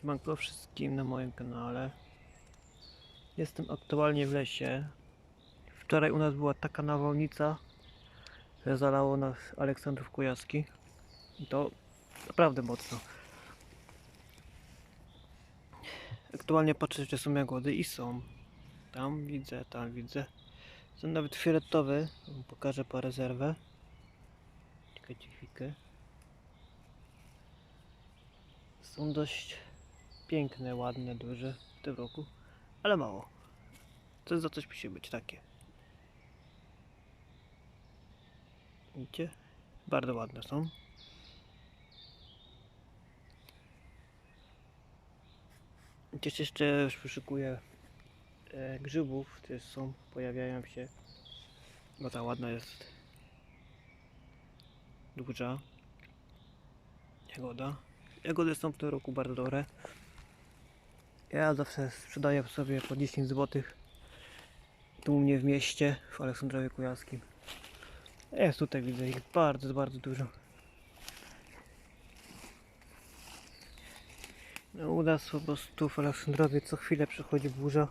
Siemanko wszystkim na moim kanale. Jestem aktualnie w lesie. Wczoraj u nas była taka nawałnica, że zalało nas Aleksandrów Kujawski. I to naprawdę mocno. Aktualnie patrzę, czy są jagody i są. Tam widzę, tam widzę. Są nawet fioletowe. Pokażę po rezerwę. Czekajcie chwilkę. Są dość piękne, ładne, duże w tym roku, ale mało. To za coś musi być takie. Widzicie? Bardzo ładne są. Gdzieś jeszcze już wyszukuję e, grzybów, które są, pojawiają się. Bo ta ładna jest duża jagoda. Jagody są w tym roku bardzo dobre. Ja zawsze sprzedaję sobie po 10 zł. Tu u mnie w mieście, w Aleksandrowie Kujawskim. Jest tutaj, widzę ich bardzo, bardzo dużo. No, u nas po prostu w Aleksandrowie co chwilę przychodzi burza.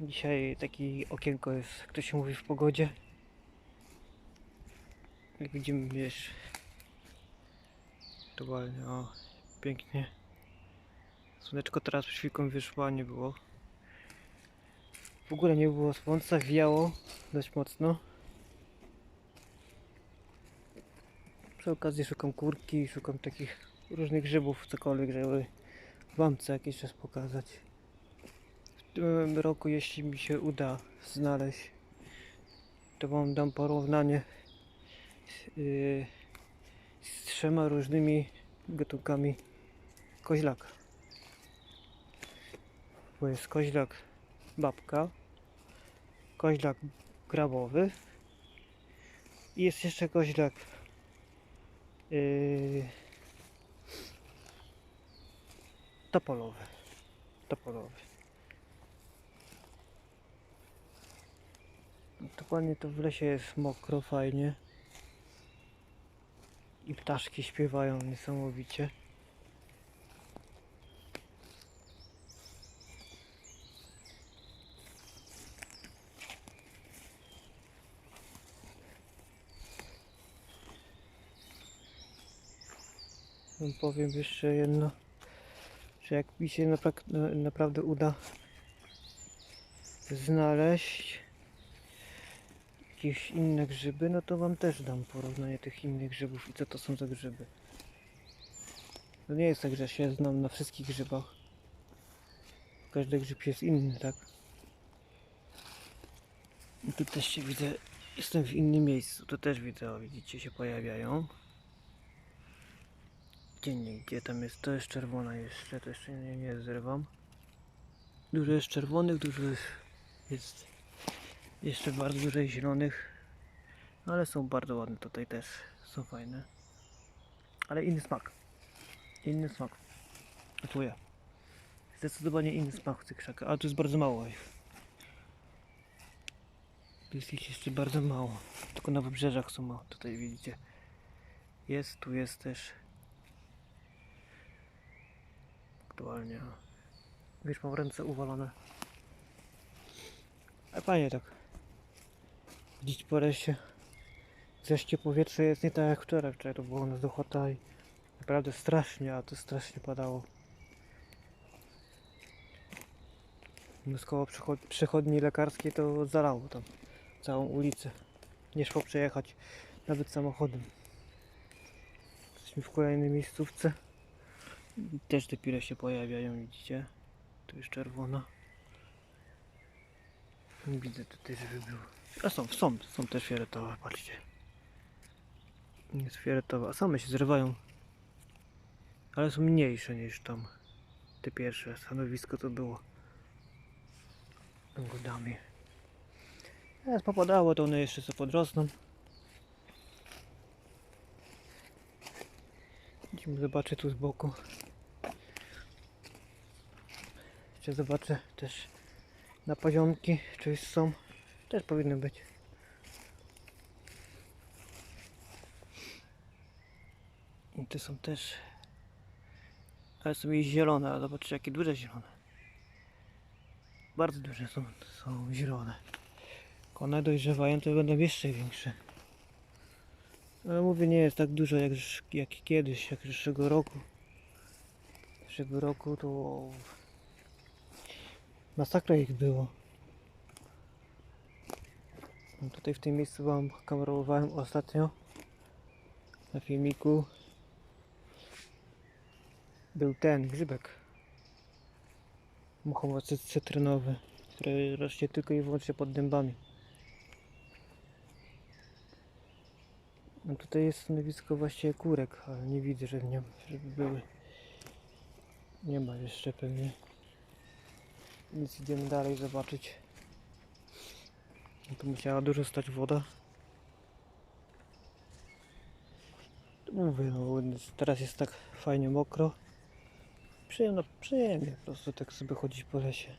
Dzisiaj taki okienko jest, jak to się mówi, w pogodzie. Jak widzimy, wiesz, aktualnie, o, pięknie. Słoneczko teraz przed chwilką wyszło, nie było. W ogóle nie było słońca, wiało dość mocno. Przy okazji szukam kurki, szukam takich różnych grzybów, cokolwiek, żeby wam co jakiś czas pokazać. W tym roku, jeśli mi się uda znaleźć, to wam dam porównanie yy, z trzema różnymi gatunkami koźlaka. Bo jest koźlak babka, koźlak grabowy i jest jeszcze koźlak yy, topolowy. Topolowy. Dokładnie to w lesie jest mokro, fajnie. I ptaszki śpiewają niesamowicie. Powiem jeszcze jedno, że jak mi się napra- na- naprawdę uda znaleźć jakieś inne grzyby, no to wam też dam porównanie tych innych grzybów i co to są za grzyby. To nie jest tak, że się znam na wszystkich grzybach. Każdy grzyb jest inny, tak? I tu też się widzę, jestem w innym miejscu, tu też widzę, o widzicie, się pojawiają. Gdzie nie, gdzie tam jest, to jest czerwona jeszcze, to jeszcze nie, nie zrywam. Dużo jest czerwonych, dużo jest, jest jeszcze bardzo dużo zielonych. Ale są bardzo ładne tutaj też, są fajne. Ale inny smak. Inny smak. Czuję. Zdecydowanie inny smak tych krzakach, ale tu jest bardzo mało ich. Tu jest ich jeszcze bardzo mało. Tylko na wybrzeżach są tutaj widzicie. Jest, tu jest też. Aktualnie. Wiesz, mam ręce uwalone. A fajnie tak. Chodzić po lesie. Wreszcie powietrze jest nie tak jak wczoraj. Wczoraj to było nas dochota i naprawdę strasznie, a to strasznie padało. Nas koło przychod- lekarskiej to zalało tam całą ulicę. Nie szło przejechać nawet samochodem. Jesteśmy w kolejnej miejscówce. Też dopiero się pojawiają, widzicie? Tu jest czerwona. Widzę tutaj, żeby było. A są, są, są też fioletowe, patrzcie. Jest fioletowa, a same się zrywają. Ale są mniejsze niż tam. Te pierwsze stanowisko to było. Godami. Teraz popadało, to one jeszcze co podrosną. Zobaczę tu z boku. Jeszcze zobaczę też na poziomki, czy są. Też powinny być. I te są też Ale są i zielone, a zobaczcie jakie duże zielone. Bardzo duże są, są zielone. One dojrzewają, to będą jeszcze większe. Ale mówię, nie jest tak dużo jak, jak kiedyś, jak zeszłego roku. Zeszłego roku to masakra ich było. No tutaj w tym miejscu wam kamerowałem ostatnio na filmiku. Był ten grzybek muchomocy cytrynowy, który rośnie tylko i wyłącznie pod dębami. No tutaj jest stanowisko właściwie kurek, ale nie widzę, że w nim, żeby były. Nie ma jeszcze pewnie. Nic idziemy dalej zobaczyć. Tu musiała dużo stać woda. Mówię, no, teraz jest tak fajnie mokro. Przyjemno, przyjemnie po prostu tak sobie chodzić po lesie.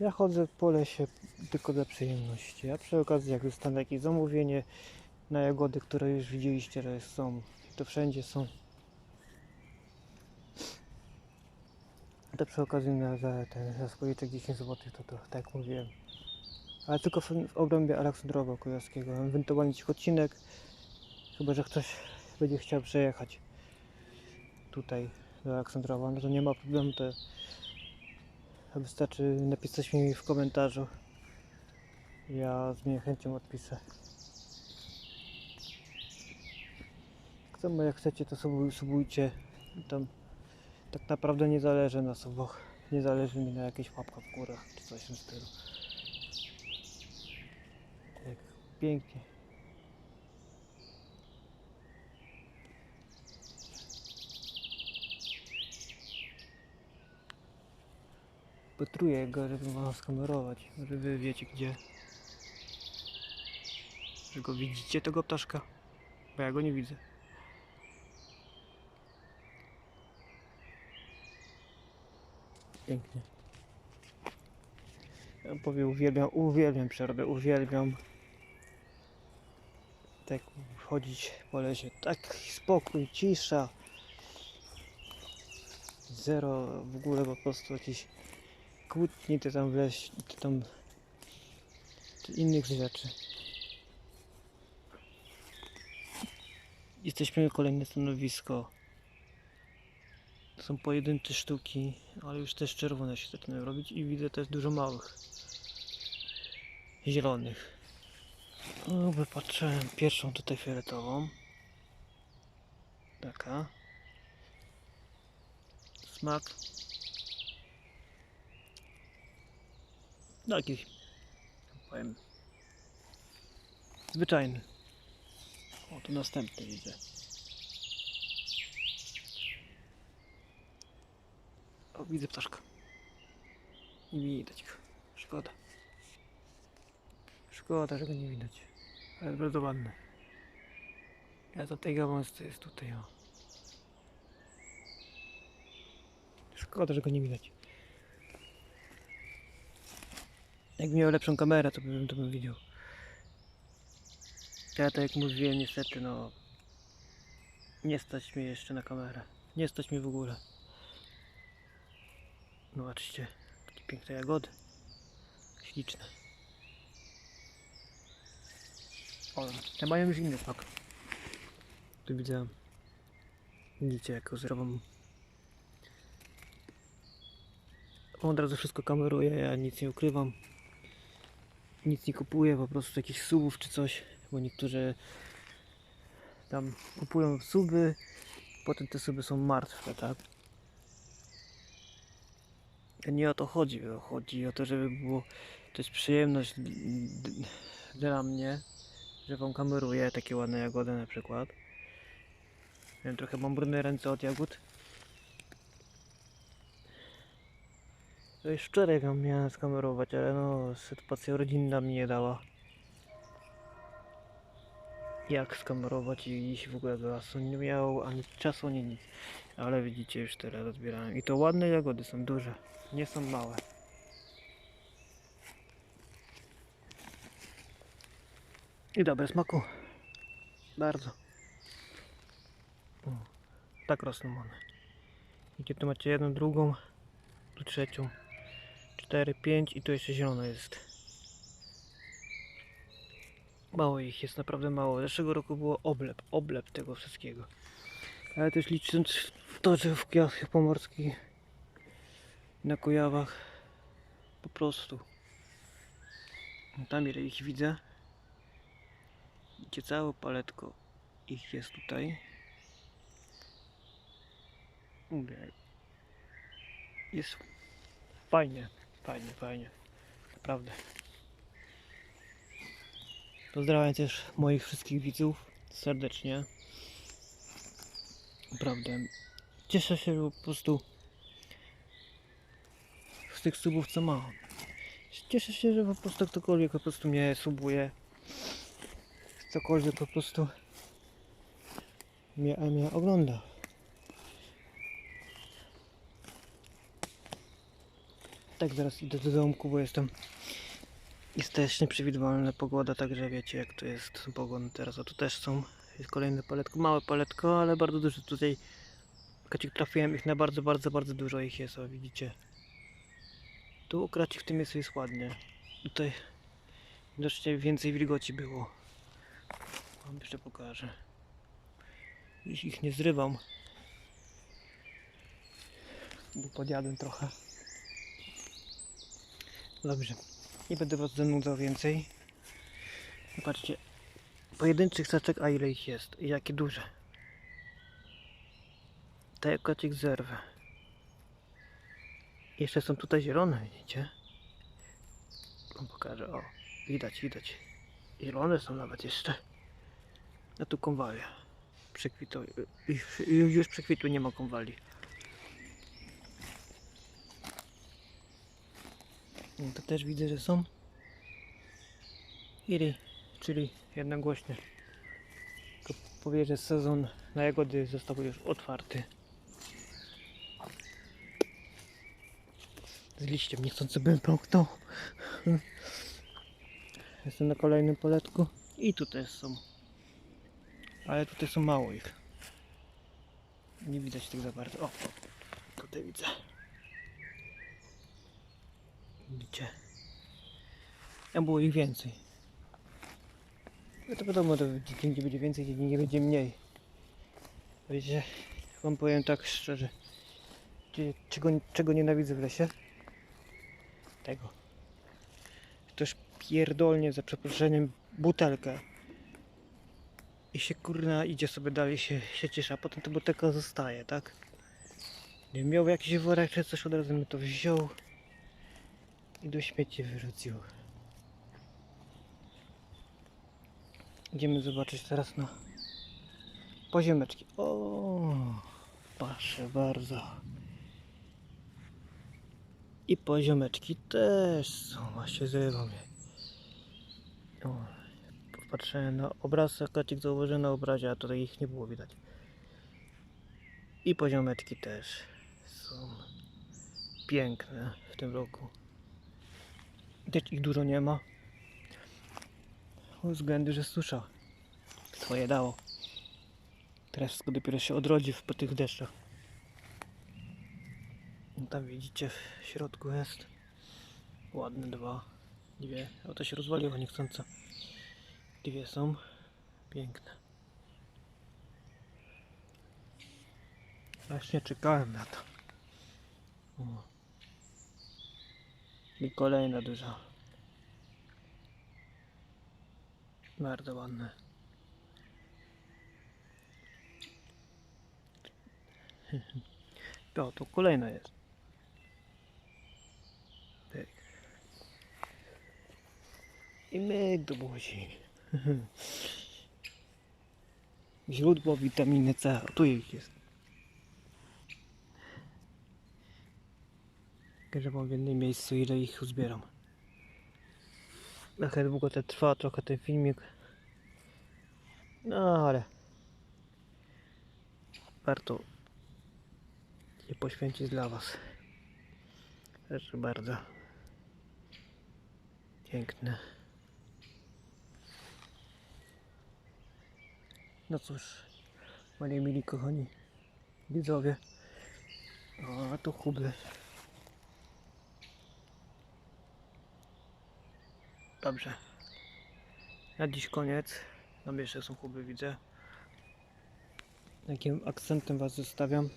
Ja chodzę po lesie tylko dla przyjemności. A przy okazji jak dostanę jakieś zamówienie na jagody, które już widzieliście, że są, to wszędzie są. To przy okazji na, za ten za swoje 10 zł, to, to tak jak mówiłem. Ale tylko w, w obrębie Aleksandrowa Kujawskiego. Ewentualnie jakiś odcinek, chyba że ktoś będzie chciał przejechać tutaj do Aleksandrowa, no to nie ma problemu, to wystarczy napisać mi w komentarzu. Ja z miłą chęcią odpiszę. Kto jak chcecie, to subuj- subujcie. Tam tak naprawdę nie zależy na subach. Nie zależy mi na jakiejś łapkach w górach czy coś w tym stylu. Tak, pięknie. Potruję go, żeby wam skamerować, żeby wiecie gdzie. Że go widzicie tego ptaszka? Bo ja go nie widzę. Pięknie. Ja powiem, uwielbiam, uwielbiam przyrodę, uwielbiam tak chodzić po lesie. Tak spokój, cisza. Zero w ogóle po prostu jakieś kłótni, ty tam w lesie, ty tam czy innych rzeczy. Jesteśmy kolejne stanowisko. Są pojedyncze sztuki, ale już też czerwone się zaczynają robić i widzę też dużo małych. Zielonych. No, wypatrzyłem pierwszą tutaj fioletową. Taka. Smak. Taki. Powiem. Zwyczajny. O, tu następny widzę. O, widzę ptaszka. Nie widać go. Szkoda. Szkoda, że go nie widać. Ale jest bardzo ładny. Ja to tej gałązce jest tutaj, o. Szkoda, że go nie widać. Jakbym miał lepszą kamerę, to bym to bym widział. Ja tak jak mówiłem, niestety, no... Nie stać mnie jeszcze na kamerę. Nie stać mi w ogóle. No Zobaczcie, takie piękne jagody. Śliczne. O, te mają już inny smak. Tu widzę. Widzicie, jak zerwam. Od razu wszystko kameruję, ja nic nie ukrywam. Nic nie kupuję, po prostu jakichś subów czy coś, bo niektórzy tam kupują suby, potem te suby są martwe, tak? Nie o to chodzi, chodzi o to, żeby było, to jest przyjemność dla mnie, że wam kameruję takie ładne jagody na przykład. Wiem, trochę mam brudne ręce od jagód. To już wczoraj wam miałem skamerować, ale no sytuacja rodzinna mi nie dała. Jak skamerować i iść w ogóle do lasu. Nie miał ani czasu, ani nic. Ale widzicie, już tyle rozbierałem. I to ładne jagody są duże, nie są małe. I dobre smaku. Bardzo. Tak rosną one. Gdzie tu macie jedną, drugą, tu trzecią. Cztery, pięć i tu jeszcze zielona jest. Mało ich jest, naprawdę mało. Zeszłego roku było oblep, oblep tego wszystkiego. Ale też licząc w to, że w Kujawach Pomorskich, na Kujawach, po prostu. Tam ile ich widzę. Gdzie całe paletko ich jest tutaj. Jest fajnie, fajnie, fajnie. Naprawdę. Pozdrawiam też moich wszystkich widzów serdecznie. Naprawdę. Cieszę się po prostu z tych subów co mam. Cieszę się, że po prostu ktokolwiek po prostu mnie subuje. Cokolwiek po prostu mnie, mnie ogląda. Tak, zaraz idę do domku, bo jestem. Jest też nieprzewidywalna pogoda, także wiecie jak to jest pogoda teraz. A tu też są. Jest kolejne paletko, małe paletko, ale bardzo dużo tutaj. Kacik trafiłem ich na bardzo, bardzo, bardzo dużo ich jest, o widzicie. Tu kracik w tym jest, jest ładnie. Tutaj widocznie więcej wilgoci było. Wam jeszcze pokażę. Ich, ich nie zrywam. Bo podjadłem trochę. Dobrze. Nie będę was zanudzał więcej. Zobaczcie. Pojedynczych saczek, a ile ich jest. I jakie duże. Jak kocik zerwę. Jeszcze są tutaj zielone, widzicie? Wam pokażę, o. Widać, widać. Zielone są nawet jeszcze. A tu konwalia. Już, już nie ma konwali. No to też widzę, że są. Iri, czyli jednogłośnie. Tylko powie, że sezon na jagody został już otwarty. Z liściem niechcący bym pomknął. Jestem na kolejnym poletku i tu też są. Ale tutaj są mało ich. Nie widać tych za bardzo. O, tutaj widzę. Widzicie? Tam było ich więcej. No to wiadomo, to gdzie będzie więcej, gdzie nie będzie mniej. Wiecie, wam powiem tak szczerze. Czego, czego nienawidzę w lesie? Tego. Ktoś pierdolnie za przeproszeniem butelkę i się kurna idzie sobie dalej się, się cieszy, a potem ta butelka zostaje, tak? Nie miał jakiś worek czy coś, od razu mi to wziął i do śmieci wyrzucił. Idziemy zobaczyć teraz na poziomeczki. O, proszę bardzo. I poziomeczki też są, właśnie zrywam je. O, Patrzyłem na obraz, kacik zauważyłem na obrazie, a tutaj ich nie było widać. I poziomeczki też są piękne w tym roku. Też ich dużo nie ma. Ze względu, że susza swoje dało. Teraz wszystko dopiero się odrodzi po tych deszczach. No tam widzicie, w środku jest ładne dwa, dwie. O to się rozwaliło niechcąco. Dwie są piękne. Właśnie czekałem na to. O. I kolejna duża. Bardzo ładne. O, tu kolejna jest. I myk do buzi. Źródło witaminy C. O, tu ich jest. Mam w jednym miejscu ile ich uzbieram. Trochę długo to trwa, trochę ten filmik. No ale warto je poświęcić dla Was. Proszę bardzo. Piękne. No cóż, moi mili kochani widzowie, a tu huby. Dobrze. Na dziś koniec. Tam jeszcze są huby, widzę. Takim akcentem Was zostawiam.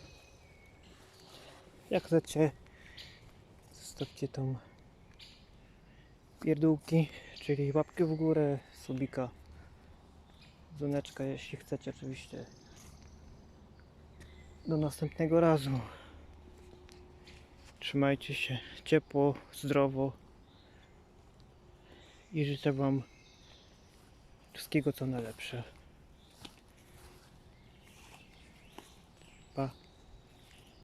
Jak chcecie, zostawcie tą pierdółki, czyli łapkę w górę, subika, dzwoneczka, jeśli chcecie oczywiście. Do następnego razu. Trzymajcie się ciepło, zdrowo i życzę Wam wszystkiego co najlepsze.